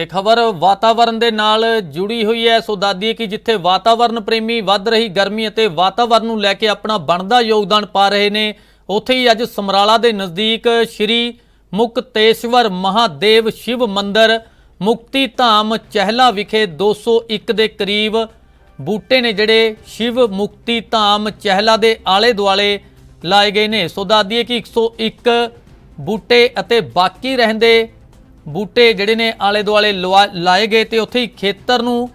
ਤੇ ਖਬਰ ਵਾਤਾਵਰਣ ਦੇ ਨਾਲ ਜੁੜੀ ਹੋਈ ਹੈ। ਸੋ ਦੱਸਦੀਏ ਕਿ ਜਿੱਥੇ ਵਾਤਾਵਰਣ ਪ੍ਰੇਮੀ ਵੱਧ ਰਹੀ ਗਰਮੀ ਅਤੇ ਵਾਤਾਵਰਣ ਨੂੰ ਲੈ ਕੇ ਆਪਣਾ ਬਣਦਾ ਯੋਗਦਾਨ ਪਾ ਰਹੇ ਨੇ, ਉੱਥੇ ਹੀ ਅੱਜ ਸਮਰਾਲਾ ਦੇ ਨਜ਼ਦੀਕ ਸ਼੍ਰੀ ਮੁਕਤੇਸ਼ਵਰ ਮਹਾਦੇਵ ਸ਼ਿਵ ਮੰਦਿਰ, ਮੁਕਤੀ ਧਾਮ ਚਹਿਲਾ ਵਿਖੇ 201 ਦੇ ਕਰੀਬ ਬੂਟੇ ਨੇ ਜਿਹੜੇ ਸ਼ਿਵ ਮੁਕਤੀ ਧਾਮ ਚਹਿਲਾ ਦੇ ਆਲੇ ਦੁਆਲੇ ਲਾਏ ਗਏ ਨੇ। ਸੋ ਦੱਸਦੀਏ ਕਿ 101 ਬੂਟੇ ਅਤੇ ਬਾਕੀ ਰਹਿੰਦੇ ਬੂਟੇ ਜਿਹੜੇ ਨੇ ਆਲੇ ਦੁਆਲੇ ਲਵਾ- ਲਾਏ ਗਏ ਤੇ ਉੱਥੇ ਹੀ ਖੇਤਰ ਨੂੰ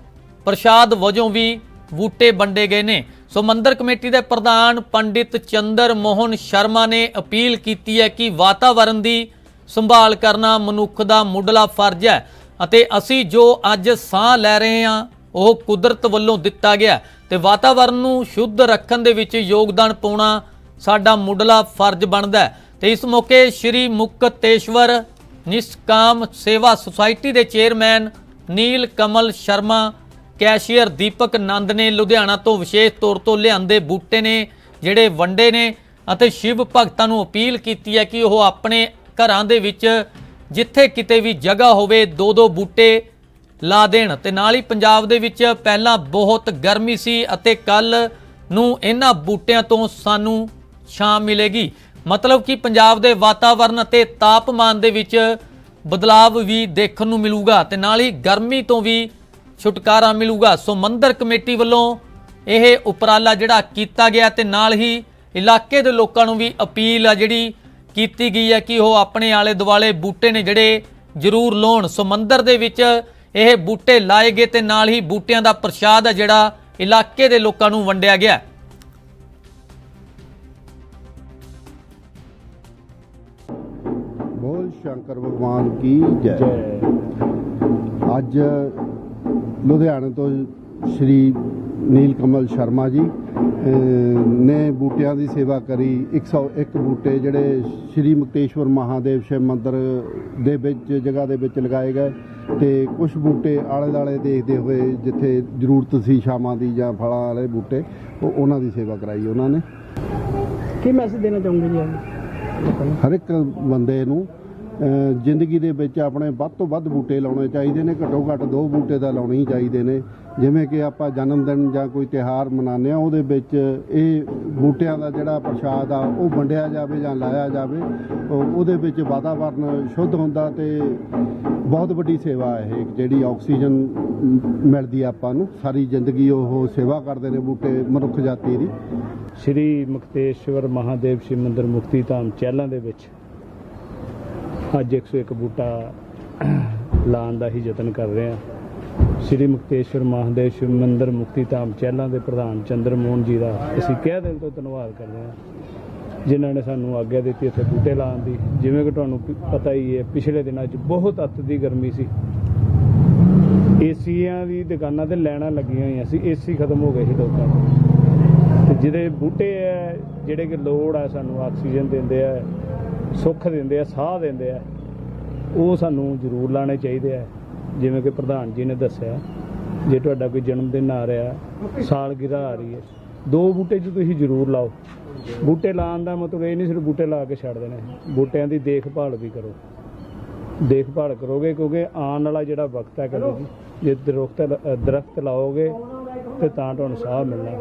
ਪ੍ਰਸ਼ਾਦ ਵਜੋਂ ਵੀ ਬੂਟੇ ਵੰਡੇ ਗਏ ਨੇ। ਸੋ ਮੰਦਰ ਕਮੇਟੀ ਦੇ ਪ੍ਰਧਾਨ ਪੰਡਿਤ ਚੰਦਰ ਮੋਹਨ ਸ਼ਰਮਾ ਨੇ ਅਪੀਲ ਕੀਤੀ ਹੈ ਕਿ ਵਾਤਾਵਰਣ ਦੀ ਸੰਭਾਲ ਕਰਨਾ ਮਨੁੱਖ ਦਾ ਮੁੱਢਲਾ ਫਰਜ਼ ਹੈ ਅਤੇ ਅਸੀਂ ਜੋ ਅੱਜ ਸਾਹ ਲੈ ਰਹੇ ਹਾਂ, ਉਹ ਕੁਦਰਤ ਵੱਲੋਂ ਦਿੱਤਾ ਗਿਆ ਤੇ ਵਾਤਾਵਰਣ ਨੂੰ ਸ਼ੁੱਧ ਰੱਖਣ ਦੇ ਵਿੱਚ ਯੋਗਦਾਨ ਪਾਉਣਾ ਸਾਡਾ ਮੁੱਢਲਾ ਫਰਜ਼ ਬਣਦਾ ਹੈ। ਤੇ ਇਸ ਮੌਕੇ ਸ਼੍ਰੀ ਮੁਕਤੇਸ਼ਵਰ ਨਿਸ਼ਕਾਮ ਸੇਵਾ ਸੁਸਾਇਟੀ ਦੇ ਚੇਅਰਮੈਨ ਨੀਲ ਕਮਲ ਸ਼ਰਮਾ, ਕੈਸ਼ੀਅਰ ਦੀਪਕ ਨੰਦ ਨੇ ਲੁਧਿਆਣਾ ਤੋਂ ਵਿਸ਼ੇਸ਼ ਤੌਰ ਤੋਂ ਲਿਆਂਦੇ ਬੂਟੇ ਨੇ, ਜਿਹੜੇ ਵੰਡੇ ਨੇ ਅਤੇ ਸ਼ਿਵ ਭਗਤਾਂ ਨੂੰ ਅਪੀਲ ਕੀਤੀ ਹੈ ਕਿ ਉਹ ਆਪਣੇ ਘਰਾਂ ਦੇ ਵਿੱਚ ਜਿੱਥੇ ਕਿਤੇ ਵੀ ਜਗ੍ਹਾ ਹੋਵੇ ਦੋ ਦੋ ਬੂਟੇ ਲਾ ਦੇਣ। ਤੇ ਨਾਲ ਹੀ ਪੰਜਾਬ ਦੇ ਵਿੱਚ ਪਹਿਲਾਂ ਬਹੁਤ ਗਰਮੀ ਸੀ ਅਤੇ ਕੱਲ ਨੂੰ ਇਹਨਾਂ ਬੂਟਿਆਂ ਤੋਂ ਸਾਨੂੰ ਛਾਂ ਮਿਲੇਗੀ। ਮਤਲਬ ਕਿ ਪੰਜਾਬ ਦੇ ਵਾਤਾਵਰਣ ਅਤੇ ਤਾਪਮਾਨ ਦੇ ਵਿੱਚ ਬਦਲਾਵ ਵੀ ਦੇਖਣ ਨੂੰ ਮਿਲੂਗਾ ਤੇ ਨਾਲ ਹੀ ਗਰਮੀ ਤੋਂ ਵੀ ਛੁਟਕਾਰਾ ਮਿਲੂਗਾ। ਸੋ ਮੰਦਰ ਕਮੇਟੀ ਵੱਲੋਂ ਇਹ ਉਪਰਾਲਾ ਜਿਹੜਾ ਕੀਤਾ ਗਿਆ ਤੇ ਨਾਲ ਹੀ ਇਲਾਕੇ ਦੇ ਲੋਕਾਂ ਨੂੰ ਵੀ ਅਪੀਲ ਆ ਜਿਹੜੀ ਕੀਤੀ ਗਈ ਹੈ ਕਿ ਉਹ ਆਪਣੇ ਆਲੇ ਦੁਆਲੇ ਬੂਟੇ ਨੇ ਜਿਹੜੇ ਜ਼ਰੂਰ ਲਾਉਣ। ਸੋ ਮੰਦਰ ਦੇ ਵਿੱਚ ਇਹ ਬੂਟੇ ਲਾਏ ਗਏ ਤੇ ਨਾਲ ਹੀ ਬੂਟਿਆਂ ਦਾ ਪ੍ਰਸ਼ਾਦ ਆ ਜਿਹੜਾ ਇਲਾਕੇ ਦੇ ਲੋਕਾਂ ਨੂੰ ਵੰਡਿਆ ਗਿਆ। ਬੋਲ ਸ਼ੰਕਰ ਭਗਵਾਨ ਕੀ ਜੈ। ਅੱਜ ਲੁਧਿਆਣੇ ਤੋਂ ਸ਼੍ਰੀ ਨੀਲ ਕਮਲ ਸ਼ਰਮਾ ਜੀ ਨੇ ਬੂਟਿਆਂ ਦੀ ਸੇਵਾ ਕਰੀ। 101 ਬੂਟੇ ਜਿਹੜੇ ਸ਼੍ਰੀ ਮੁਕਤੇਸ਼ਵਰ ਮਹਾਦੇਵ ਸ਼ਿਵ ਮੰਦਿਰ ਦੇ ਵਿੱਚ ਜਗ੍ਹਾ ਦੇ ਵਿੱਚ ਲਗਾਏ ਗਏ ਤੇ ਕੁਝ ਬੂਟੇ ਆਲੇ ਦਾਲੇ ਦੇਖਦੇ ਹੋਏ ਜਿੱਥੇ ਜ਼ਰੂਰਤ ਸੀ ਸ਼ਾਮਾਂ ਦੀ ਜਾਂ ਫਲਾਂ ਵਾਲੇ ਬੂਟੇ ਉਹ ਉਹਨਾਂ ਦੀ ਸੇਵਾ ਕਰਾਈ ਉਹਨਾਂ ਨੇ। ਕੀ ਮੈਸੇਜ ਦੇਣਾ ਚਾਹੋਗੇ ਜੀ ਆਪ? ਹਰ ਇੱਕ ਬੰਦੇ ਨੂੰ ਜ਼ਿੰਦਗੀ ਦੇ ਵਿੱਚ ਆਪਣੇ ਵੱਧ ਤੋਂ ਵੱਧ ਬੂਟੇ ਲਾਉਣੇ ਚਾਹੀਦੇ ਨੇ, ਘੱਟੋ ਘੱਟ ਦੋ ਬੂਟੇ ਤਾਂ ਲਾਉਣੇ ਹੀ ਚਾਹੀਦੇ ਨੇ। ਜਿਵੇਂ ਕਿ ਆਪਾਂ ਜਨਮ ਦਿਨ ਜਾਂ ਕੋਈ ਤਿਹਾਰ ਮਨਾਉਂਦੇ ਆ ਉਹਦੇ ਵਿੱਚ ਇਹ ਬੂਟਿਆਂ ਦਾ ਜਿਹੜਾ ਪ੍ਰਸ਼ਾਦ ਆ, ਉਹ ਵੰਡਿਆ ਜਾਵੇ ਜਾਂ ਲਾਇਆ ਜਾਵੇ ਉਹਦੇ ਵਿੱਚ ਵਾਤਾਵਰਨ ਸ਼ੁੱਧ ਹੁੰਦਾ ਤੇ ਬਹੁਤ ਵੱਡੀ ਸੇਵਾ ਹੈ ਇਹ, ਜਿਹੜੀ ਆਕਸੀਜਨ ਮਿਲਦੀ ਆਪਾਂ ਨੂੰ। ਸਾਰੀ ਜ਼ਿੰਦਗੀ ਉਹ ਸੇਵਾ ਕਰਦੇ ਨੇ ਬੂਟੇ ਮਨੁੱਖ ਜਾਤੀ ਦੀ। ਸ਼੍ਰੀ ਮੁਕਤੇਸ਼ਵਰ ਮਹਾਦੇਵ ਸ਼ਿਵ ਮੰਦਿਰ ਮੁਕਤੀ ਧਾਮ ਚਹਿਲਾਂ ਦੇ ਵਿੱਚ ਅੱਜ 101 ਬੂਟਾ ਲਾਉਣ ਦਾ ਹੀ ਯਤਨ ਕਰ ਰਹੇ ਹਾਂ। ਸ਼੍ਰੀ ਮੁਕਤੇਸ਼ਵਰ ਮਹਾਦੇਵ ਸ਼ਿਵ ਮੰਦਿਰ ਮੁਕਤੀ ਧਾਮ ਚਹਿਲਾਂ ਦੇ ਪ੍ਰਧਾਨ ਚੰਦਰ ਮੋਹਨ ਜੀ ਦਾ ਅਸੀਂ ਕਹਿ ਦਿਲ ਤੋਂ ਧੰਨਵਾਦ ਕਰਦੇ ਹਾਂ। ਜਿਨ੍ਹਾਂ ਨੇ ਸਾਨੂੰ ਆਗਿਆ ਦਿੱਤੀ ਇੱਥੇ ਬੂਟੇ ਲਾਉਣ ਦੀ। ਜਿਵੇਂ ਕਿ ਤੁਹਾਨੂੰ ਪ- ਪਤਾ ਹੀ ਹੈ, ਪਿਛਲੇ ਦਿਨਾਂ 'ਚ ਬਹੁਤ ਅੱਤ ਦੀ ਗਰਮੀ ਸੀ। ਏਸੀਆਂ ਦੀ ਦੁਕਾਨਾਂ ਤੇ ਲੈਣਾ ਲੱਗੀਆਂ ਹੋਈਆਂ ਸੀ। ਏਸੀ ਖਤਮ ਹੋ ਗਏ ਸੀ ਲੋਕਾਂ ਦੇ। ਤੇ ਜਿਹੜੇ ਬੂਟੇ ਹੈ ਜਿਹੜੇ ਕਿ ਲੋੜ ਹੈ ਸਾਨੂੰ ਆਕਸੀਜਨ ਦਿੰਦੇ ਆ ਸੁੱਖ ਦਿੰਦੇ ਆ, ਸਾਹ ਦਿੰਦੇ ਆ, ਉਹ ਸਾਨੂੰ ਜ਼ਰੂਰ ਲਾਣੇ ਚਾਹੀਦੇ ਆ। ਜਿਵੇਂ ਕਿ ਪ੍ਰਧਾਨ ਜੀ ਨੇ ਦੱਸਿਆ, ਜੇ ਤੁਹਾਡਾ ਕੋਈ ਜਨਮ ਦਿਨ ਆ ਰਿਹਾ ਸਾਲਗਿਰਾ ਆ ਰਹੀ ਹੈ, ਦੋ ਬੂਟੇ ਚ ਤੁਸੀਂ ਜ਼ਰੂਰ ਲਾਓ। ਬੂਟੇ ਲਾਉਣ ਦਾ ਮਤਲਬ ਇਹ ਨਹੀਂ ਸਿਰਫ ਬੂਟੇ ਲਾ ਕੇ ਛੱਡ ਦੇਣੇ, ਬੂਟਿਆਂ ਦੀ ਦੇਖਭਾਲ ਵੀ ਕਰੋ। ਦੇਖਭਾਲ ਕਰੋਗੇ, ਕਿਉਂਕਿ ਆਉਣ ਵਾਲਾ ਜਿਹੜਾ ਵਕਤ ਹੈ ਕਦੇ ਜੀ ਜੇ ਦਰਖਤ ਦਰਖਤ ਲਾਓਗੇ, ਤੇ ਤਾਂ ਤੁਹਾਨੂੰ ਸਾਹ ਮਿਲਣਾ।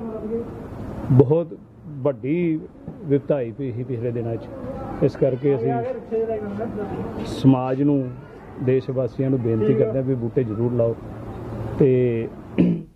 ਬਹੁਤ ਵੱਡੀ ਵਿਪਤਾਈ ਪਈ ਸੀ ਪਿਛਲੇ ਦਿਨਾਂ 'ਚ। ਇਸ ਕਰਕੇ ਅਸੀਂ ਸਮਾਜ ਨੂੰ, ਦੇਸ਼ ਵਾਸੀਆਂ ਨੂੰ ਬੇਨਤੀ ਕਰਦੇ ਹਾਂ ਵੀ ਬੂਟੇ ਜ਼ਰੂਰ ਲਾਓ ਤੇ